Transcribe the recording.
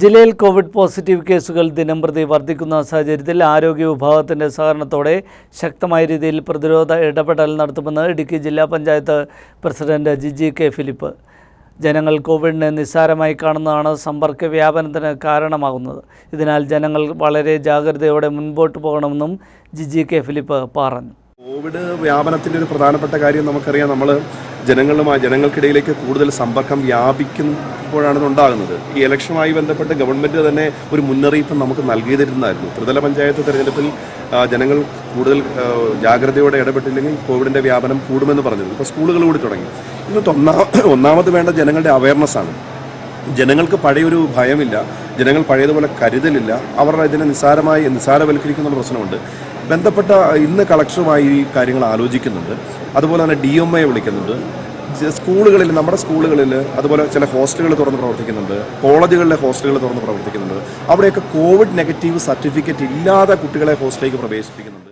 ജില്ലയിൽ Covid positive കേസുകൾ ദിനംപ്രതി വർദ്ധിക്കുന്ന സാഹചര്യത്തിൽ ആരോഗ്യ വിഭാഗത്തിന്റെ സഹകരണത്തോടെ ശക്തമായ രീതിയിൽ പ്രതിരോധ ഇടപെടൽ നടത്തുമെന്ന് ഇടുക്കി ജില്ലാ panchayat president Jiji K Philip. ജനങ്ങൾ കോവിഡിനെ നിസ്സാരമായി കാണുന്നതാണ് സമ്പർക്ക വ്യാപനത്തിന് കാരണമാകുന്നത്. ഇതിനാൽ ജനങ്ങൾ വളരെ ജാഗ്രതയോടെ മുൻപോട്ട് പോകണമെന്നും ജിജി കെ ഫിലിപ്പ് പറഞ്ഞു. കോവിഡ് വ്യാപനത്തിന്റെ ഒരു പ്രധാനപ്പെട്ട കാര്യം നമുക്കറിയാം. നമ്മൾ ജനങ്ങളുമായി ജനങ്ങൾക്കിടയിലേക്ക് കൂടുതൽ സമ്പർക്കം വ്യാപിക്കുമ്പോഴാണ് ഉണ്ടാകുന്നത്. ഈ ഇലക്ഷനുമായി ബന്ധപ്പെട്ട് ഗവൺമെന്റ് തന്നെ ഒരു മുന്നറിയിപ്പ് നമുക്ക് നൽകിയിരുന്നായിരുന്നു ത്രിതല പഞ്ചായത്ത് തെരഞ്ഞെടുപ്പിൽ ജനങ്ങൾ കൂടുതൽ ജാഗ്രതയോടെ ഇടപെട്ടില്ലെങ്കിൽ കോവിഡിന്റെ വ്യാപനം കൂടുമെന്ന് പറഞ്ഞിരുന്നു. ഇപ്പോൾ സ്കൂളുകൾ കൂടി തുടങ്ങി. ഇന്നത്തെ ഒന്നാ ഒന്നാമത് വേണ്ട ജനങ്ങളുടെ അവയർനെസ് ആണ്. ജനങ്ങൾക്ക് പഴയൊരു ഭയമില്ല ജനങ്ങൾ പഴയതുപോലെ കരുതലില്ല അവർ ഇതിനെ നിസ്സാരമായി നിസ്സാരവൽക്കരിക്കുന്ന പ്രശ്നമുണ്ട്. ബന്ധപ്പെട്ട ഇന്ന് കളക്ടറുമായി ഈ കാര്യങ്ങൾ ആലോചിക്കുന്നുണ്ട്. അതുപോലെ തന്നെ ഡി എം ഐ വിളിക്കുന്നുണ്ട്. സ്കൂളുകളിൽ നമ്മുടെ സ്കൂളുകളിൽ അതുപോലെ ചില ഹോസ്റ്റലുകൾ തുറന്ന് പ്രവർത്തിക്കുന്നുണ്ട് കോളേജുകളിലെ ഹോസ്റ്റലുകൾ തുറന്ന് പ്രവർത്തിക്കുന്നുണ്ട്. അവിടെയൊക്കെ കോവിഡ് നെഗറ്റീവ് സർട്ടിഫിക്കറ്റ് ഇല്ലാതെ കുട്ടികളെ ഹോസ്റ്റലിലേക്ക് പ്രവേശിപ്പിക്കുന്നുണ്ട്.